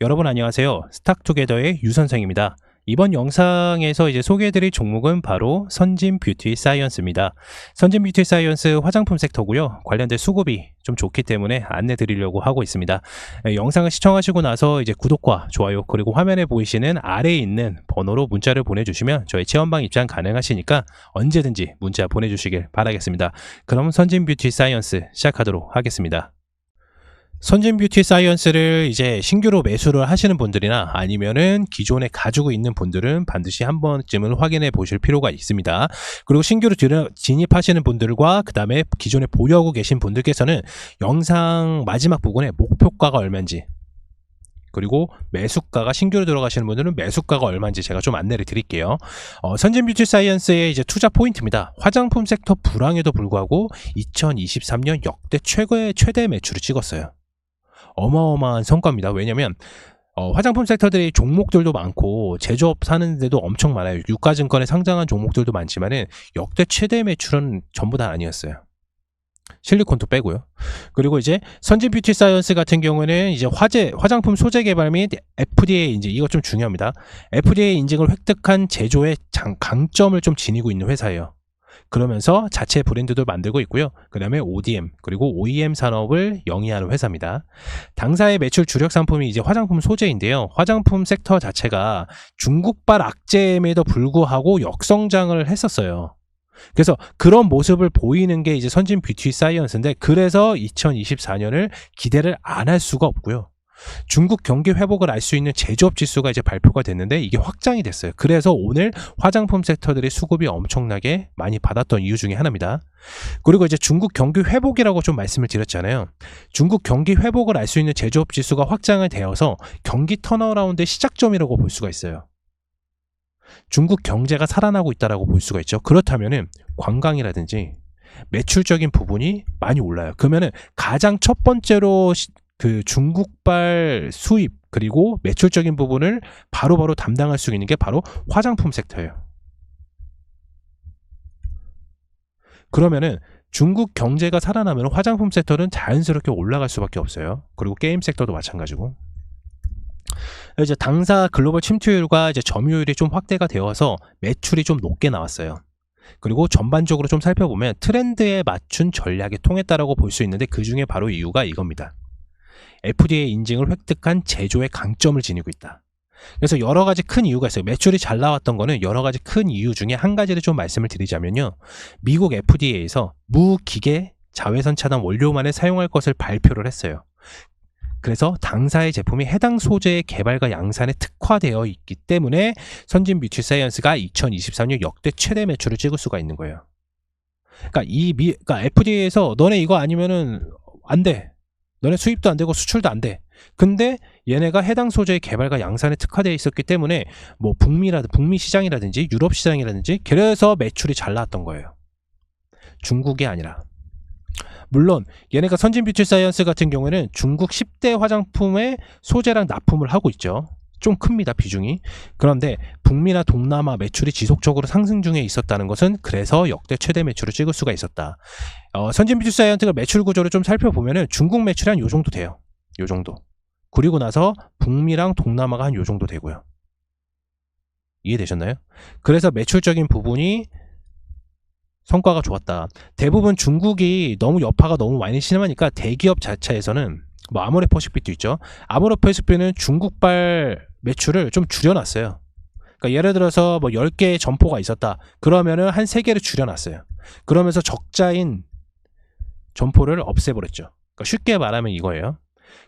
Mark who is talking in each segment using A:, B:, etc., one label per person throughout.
A: 여러분 안녕하세요. 스탁투게더의 유 선생입니다. 이번 영상에서 이제 소개해드릴 종목은 바로 선진 뷰티 사이언스입니다. 선진 뷰티 사이언스 화장품 섹터고요. 관련된 수급이 좀 좋기 때문에 안내 드리려고 하고 있습니다. 에, 영상을 시청하시고 나서 이제 구독과 좋아요 그리고 화면에 보이시는 아래에 있는 번호로 문자를 보내주시면 저희 체험방 입장 가능하시니까 언제든지 문자 보내주시길 바라겠습니다. 그럼 선진 뷰티 사이언스 시작하도록 하겠습니다. 선진 뷰티 사이언스를 이제 신규로 매수를 하시는 분들이나 아니면은 기존에 가지고 있는 분들은 반드시 한 번쯤은 확인해 보실 필요가 있습니다. 그리고 신규로 진입하시는 분들과 그 다음에 기존에 보유하고 계신 분들께서는 영상 마지막 부분에 목표가가 얼마인지 그리고 매수가가 신규로 들어가시는 분들은 매수가가 얼마인지 제가 좀 안내를 드릴게요. 어, 선진 뷰티 사이언스의 이제 투자 포인트입니다. 화장품 섹터 불황에도 불구하고 2023년 역대 최고의 최대 매출을 찍었어요. 어마어마한 성과입니다. 왜냐면 어, 화장품 섹터들이 종목들도 많고 제조업 사는 데도 엄청 많아요. 유가증권에 상장한 종목들도 많지만은 역대 최대 매출은 전부 다 아니었어요. 실리콘도 빼고요. 그리고 이제 선진 뷰티 사이언스 같은 경우는 이제 화재 화장품 소재 개발 및 FDA 인증 이거 좀 중요합니다. FDA 인증을 획득한 제조의 장, 강점을 좀 지니고 있는 회사예요. 그러면서 자체 브랜드도 만들고 있고요. 그 다음에 ODM 그리고 OEM 산업을 영위하는 회사입니다. 당사의 매출 주력 상품이 이제 화장품 소재인데요. 화장품 섹터 자체가 중국발 악재임에도 불구하고 역성장을 했었어요. 그래서 그런 모습을 보이는 게 이제 선진 뷰티 사이언스인데 그래서 2024년을 기대를 안 할 수가 없고요. 중국 경기 회복을 알 수 있는 제조업 지수가 이제 발표가 됐는데 이게 확장이 됐어요. 그래서 오늘 화장품 섹터들이 수급이 엄청나게 많이 받았던 이유 중에 하나입니다. 그리고 이제 중국 경기 회복이라고 좀 말씀을 드렸잖아요. 중국 경기 회복을 알 수 있는 제조업 지수가 확장이 되어서 경기 턴어라운드의 시작점이라고 볼 수가 있어요. 중국 경제가 살아나고 있다라고 볼 수가 있죠. 그렇다면은 관광이라든지 매출적인 부분이 많이 올라요. 그러면은 가장 첫 번째로 시- 그 중국발 수입 그리고 매출적인 부분을 바로 바로 담당할 수 있는 게 바로 화장품 섹터예요. 그러면은 중국 경제가 살아나면 화장품 섹터는 자연스럽게 올라갈 수밖에 없어요. 그리고 게임 섹터도 마찬가지고. 이제 당사 글로벌 침투율과 이제 점유율이 좀 확대가 되어서 매출이 좀 높게 나왔어요. 그리고 전반적으로 좀 살펴보면 트렌드에 맞춘 전략이 통했다라고 볼 수 있는데 그 중에 바로 이유가 이겁니다. FDA 인증을 획득한 제조의 강점을 지니고 있다. 그래서 여러 가지 큰 이유가 있어요. 매출이 잘 나왔던 거는 여러 가지 큰 이유 중에 한 가지를 좀 말씀을 드리자면요. 미국 FDA에서 무기계 자외선 차단 원료만을 사용할 것을 발표를 했어요. 그래서 당사의 제품이 해당 소재의 개발과 양산에 특화되어 있기 때문에 선진 뷰티 사이언스가 2023년 역대 최대 매출을 찍을 수가 있는 거예요. 그러니까 이 미, 그러니까 FDA에서 너네 이거 아니면은 안 돼. 너네 수입도 안 되고 수출도 안 돼. 근데 얘네가 해당 소재의 개발과 양산에 특화되어 있었기 때문에 뭐 북미라든 북미 시장이라든지 유럽 시장이라든지 그래서 매출이 잘 나왔던 거예요. 중국이 아니라. 물론 얘네가 선진 뷰티 사이언스 같은 경우에는 중국 10대 화장품의 소재랑 납품을 하고 있죠. 좀 큽니다 비중이. 그런데 북미나 동남아 매출이 지속적으로 상승 중에 있었다는 것은 그래서 역대 최대 매출을 찍을 수가 있었다. 어, 선진 뷰티 사이언스가 매출 구조를 좀 살펴보면은 중국 매출이 한 요 정도 돼요. 요 정도. 그리고 나서 북미랑 동남아가 한 요 정도 되고요. 이해되셨나요? 그래서 매출적인 부분이 성과가 좋았다. 대부분 중국이 너무 여파가 너무 많이 심하니까 대기업 자체에서는 뭐 아모레퍼시픽도 있죠. 아모레퍼시픽은 중국발 매출을 좀 줄여놨어요. 그러니까 예를 들어서 뭐 10개의 점포가 있었다. 그러면은 한 3개를 줄여놨어요. 그러면서 적자인 점포를 없애버렸죠. 그러니까 쉽게 말하면 이거예요.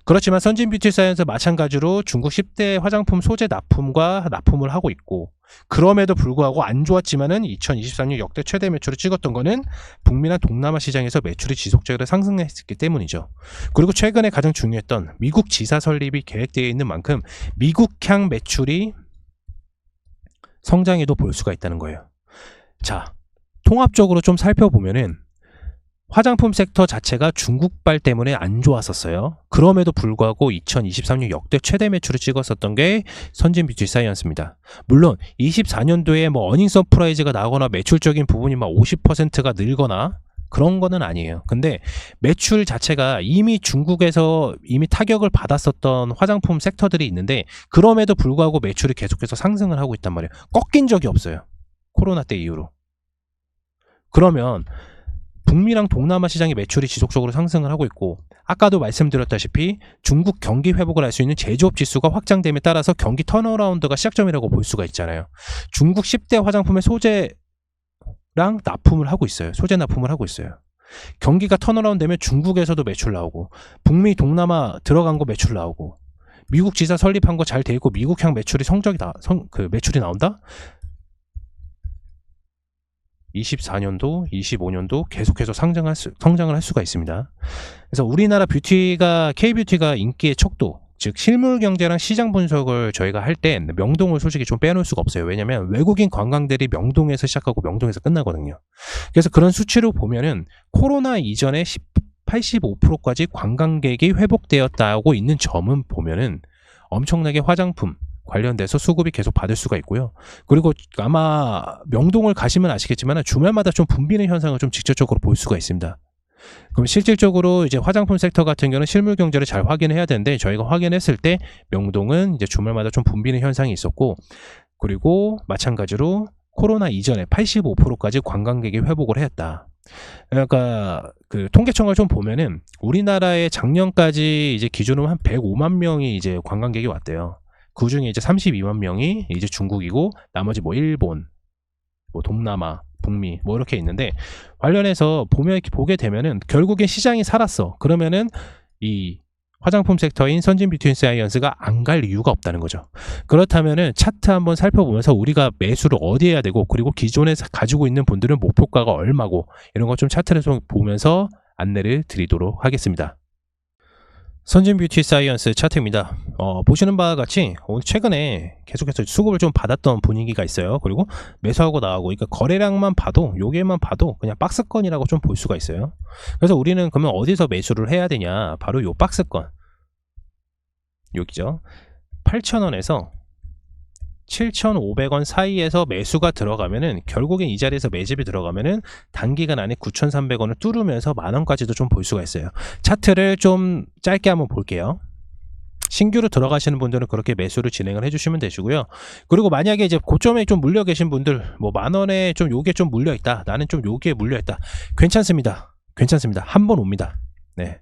A: 그렇지만 선진 뷰티 사이언스 마찬가지로 중국 10대 화장품 소재 납품과 납품을 하고 있고 그럼에도 불구하고 안 좋았지만은 2023년 역대 최대 매출을 찍었던 거는 북미나 동남아 시장에서 매출이 지속적으로 상승했기 때문이죠. 그리고 최근에 가장 중요했던 미국 지사 설립이 계획되어 있는 만큼 미국향 매출이 성장에도 볼 수가 있다는 거예요. 자, 통합적으로 좀 살펴보면은 화장품 섹터 자체가 중국발 때문에 안 좋았었어요. 그럼에도 불구하고 2023년 역대 최대 매출을 찍었었던 게 선진 뷰티 사이언스입니다. 물론 24년도에 뭐 어닝 서프라이즈가 나거나 매출적인 부분이 막 50%가 늘거나 그런 거는 아니에요. 근데 매출 자체가 이미 중국에서 이미 타격을 받았었던 화장품 섹터들이 있는데 그럼에도 불구하고 매출이 계속해서 상승을 하고 있단 말이에요. 꺾인 적이 없어요. 코로나 때 이후로. 그러면 북미랑 동남아 시장의 매출이 지속적으로 상승을 하고 있고 아까도 말씀드렸다시피 중국 경기 회복을 할수 있는 제조업 지수가 확장됨에 따라서 경기 턴어라운드가 시작점이라고 볼 수가 있잖아요. 중국 10대 화장품의 소재랑 납품을 하고 있어요. 소재 납품을 하고 있어요. 경기가 턴어라운드 되면 중국에서도 매출 나오고 북미 동남아 들어간 거 매출 나오고 미국 지사 설립한 거잘돼 있고 미국향 매출이 성적이 나, 성, 그 매출이 나온다? 24년도, 25년도 계속해서 상장할 수, 성장을 할 수가 있습니다. 그래서 우리나라 뷰티가 K뷰티가 인기의 척도, 즉 실물 경제랑 시장 분석을 저희가 할때 명동을 솔직히 좀 빼놓을 수가 없어요. 왜냐면 외국인 관광들이 명동에서 시작하고 명동에서 끝나거든요. 그래서 그런 수치로 보면은 코로나 이전에 10, 85%까지 관광객이 회복되었다고 있는 점은 보면은 엄청나게 화장품 관련돼서 수급이 계속 받을 수가 있고요. 그리고 아마 명동을 가시면 아시겠지만 주말마다 좀 붐비는 현상을 좀 직접적으로 볼 수가 있습니다. 그럼 실질적으로 이제 화장품 섹터 같은 경우는 실물 경제를 잘 확인해야 되는데 저희가 확인했을 때 명동은 이제 주말마다 좀 붐비는 현상이 있었고 그리고 마찬가지로 코로나 이전에 85%까지 관광객이 회복을 했다. 그러니까 그 통계청을 좀 보면은 우리나라에 작년까지 이제 기준으로 한 105만 명이 이제 관광객이 왔대요. 그 중에 이제 32만 명이 이제 중국이고 나머지 뭐 일본, 뭐 동남아, 북미 뭐 이렇게 있는데 관련해서 보면 이렇게 보게 되면은 결국엔 시장이 살았어. 그러면은 이 화장품 섹터인 선진 뷰티 사이언스가 안 갈 이유가 없다는 거죠. 그렇다면은 차트 한번 살펴보면서 우리가 매수를 어디 해야 되고 그리고 기존에 가지고 있는 분들은 목표가가 얼마고 이런 거좀 차트를 좀 보면서 안내를 드리도록 하겠습니다. 선진 뷰티 사이언스 차트입니다. 어, 보시는 바와 같이 오늘 최근에 계속해서 수급을 좀 받았던 분위기가 있어요. 그리고 매수하고 나가고, 그러니까 거래량만 봐도, 요게만 봐도 그냥 박스권이라고 좀 볼 수가 있어요. 그래서 우리는 그러면 어디서 매수를 해야 되냐? 바로 요 박스권. 여기죠. 8,000원에서 7,500원 사이에서 매수가 들어가면은 결국엔 이 자리에서 매집이 들어가면은 단기간 안에 9,300원을 뚫으면서 만 원까지도 좀 볼 수가 있어요. 차트를 좀 짧게 한번 볼게요. 신규로 들어가시는 분들은 그렇게 매수를 진행을 해주시면 되시고요. 그리고 만약에 이제 고점에 좀 물려 계신 분들, 뭐 만 원에 좀 요게 좀 물려 있다. 나는 좀 요게 물려 있다. 괜찮습니다. 괜찮습니다. 한 번 옵니다. 네.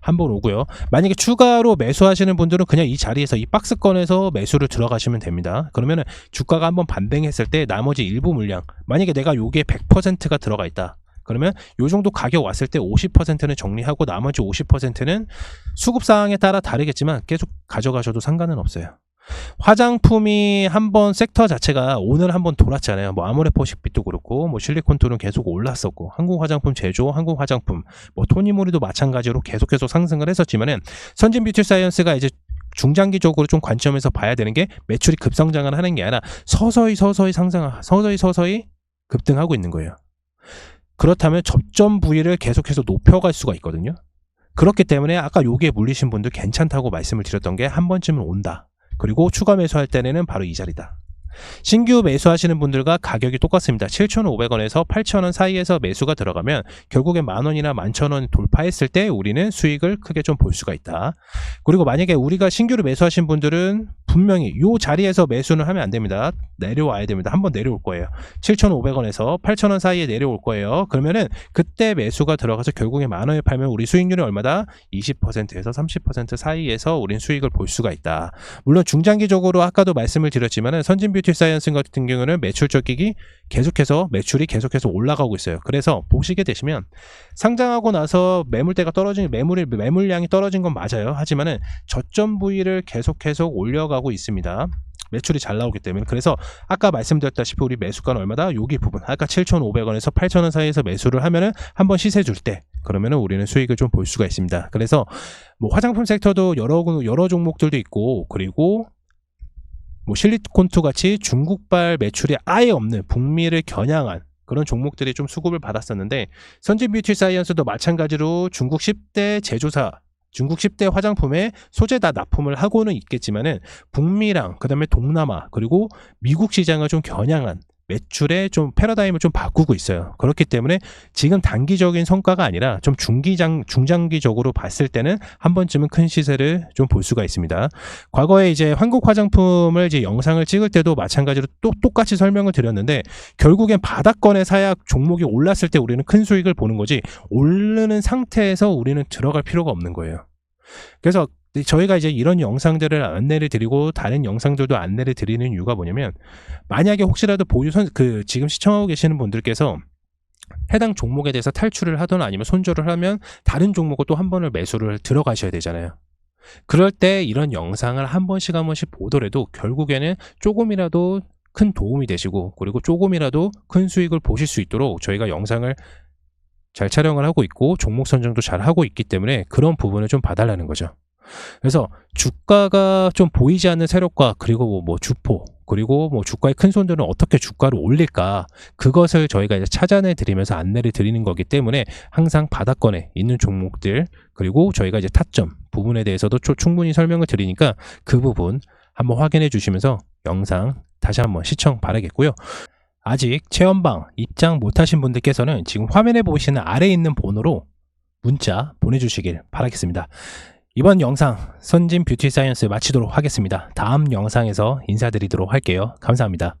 A: 한번 오고요. 만약에 추가로 매수하시는 분들은 그냥 이 자리에서 이 박스권에서 매수를 들어가시면 됩니다. 그러면은 주가가 한번 반등했을 때 나머지 일부 물량, 만약에 내가 요게 100%가 들어가 있다. 그러면 요 정도 가격 왔을 때 50%는 정리하고 나머지 50%는 수급 사항에 따라 다르겠지만 계속 가져가셔도 상관은 없어요. 화장품이 한번 섹터 자체가 오늘 한번 돌았잖아요. 뭐 아모레퍼식빛도 그렇고 뭐 실리콘툴은 계속 올랐었고 한국 화장품 제조, 한국 화장품, 뭐 토니모리도 마찬가지로 계속해서 상승을 했었지만은 선진 뷰티 사이언스가 이제 중장기적으로 좀 관점에서 봐야 되는 게 매출이 급성장을 하는 게 아니라 서서히 서서히 상승, 서서히 서서히 급등하고 있는 거예요. 그렇다면 접점 부위를 계속해서 높여갈 수가 있거든요. 그렇기 때문에 아까 요게 물리신 분들 괜찮다고 말씀을 드렸던 게 한 번쯤은 온다. 그리고 추가 매수할 때는 바로 이 자리다. 신규 매수하시는 분들과 가격이 똑같습니다. 7,500원에서 8,000원 사이에서 매수가 들어가면 결국엔 만원이나 만천원 돌파했을 때 우리는 수익을 크게 좀 볼 수가 있다. 그리고 만약에 우리가 신규로 매수하신 분들은 분명히 이 자리에서 매수는 하면 안 됩니다. 내려와야 됩니다. 한번 내려올 거예요. 7,500원에서 8,000원 사이에 내려올 거예요. 그러면은 그때 매수가 들어가서 결국에 만 원에 팔면 우리 수익률이 얼마다? 20%에서 30% 사이에서 우린 수익을 볼 수가 있다. 물론 중장기적으로 아까도 말씀을 드렸지만은 선진 뷰티 사이언스 같은 경우는 매출 적격이 계속해서 매출이 계속해서 올라가고 있어요. 그래서 보시게 되시면 상장하고 나서 매물대가 떨어진 매물이 매물량이 떨어진 건 맞아요. 하지만은 저점 부위를 계속해서 올려가고 있습니다. 매출이 잘 나오기 때문에 그래서 아까 말씀드렸다시피 우리 매수가는 얼마다 여기 부분 아까 7,500원에서 8,000원 사이에서 매수를 하면은 한번 시세 줄 때 그러면은 우리는 수익을 좀 볼 수가 있습니다. 그래서 뭐 화장품 섹터도 여러 여러 종목들도 있고 그리고 뭐 실리콘투 같이 중국발 매출이 아예 없는 북미를 겨냥한 그런 종목들이 좀 수급을 받았었는데 선진 뷰티 사이언스도 마찬가지로 중국 10대 제조사 중국 10대 화장품에 소재 다 납품을 하고는 있겠지만은 북미랑 그다음에 동남아 그리고 미국 시장을 좀 겨냥한 매출의 좀 패러다임을 좀 바꾸고 있어요. 그렇기 때문에 지금 단기적인 성과가 아니라 좀 중기장 중장기적으로 봤을 때는 한 번쯤은 큰 시세를 좀 볼 수가 있습니다. 과거에 이제 한국 화장품을 이제 영상을 찍을 때도 마찬가지로 또 똑같이 설명을 드렸는데 결국엔 바닥권에 사야 종목이 올랐을 때 우리는 큰 수익을 보는 거지 오르는 상태에서 우리는 들어갈 필요가 없는 거예요. 그래서 저희가 이제 이런 영상들을 안내를 드리고 다른 영상들도 안내를 드리는 이유가 뭐냐면 만약에 혹시라도 보유 선 그 지금 시청하고 계시는 분들께서 해당 종목에 대해서 탈출을 하거나 아니면 손절을 하면 다른 종목을 또 한 번을 매수를 들어가셔야 되잖아요. 그럴 때 이런 영상을 한 번씩 한 번씩 보더라도 결국에는 조금이라도 큰 도움이 되시고 그리고 조금이라도 큰 수익을 보실 수 있도록 저희가 영상을 잘 촬영을 하고 있고 종목 선정도 잘 하고 있기 때문에 그런 부분을 좀 봐달라는 거죠. 그래서 주가가 좀 보이지 않는 세력과 그리고 뭐, 뭐 주포 그리고 뭐 주가의 큰 손들은 어떻게 주가를 올릴까 그것을 저희가 이제 찾아내 드리면서 안내를 드리는 거기 때문에 항상 바닥권에 있는 종목들 그리고 저희가 이제 타점 부분에 대해서도 초- 충분히 설명을 드리니까 그 부분 한번 확인해 주시면서 영상 다시 한번 시청 바라겠고요. 아직 체험방 입장 못하신 분들께서는 지금 화면에 보시는 아래에 있는 번호로 문자 보내주시길 바라겠습니다. 이번 영상 선진 뷰티 사이언스 마치도록 하겠습니다. 다음 영상에서 인사드리도록 할게요. 감사합니다.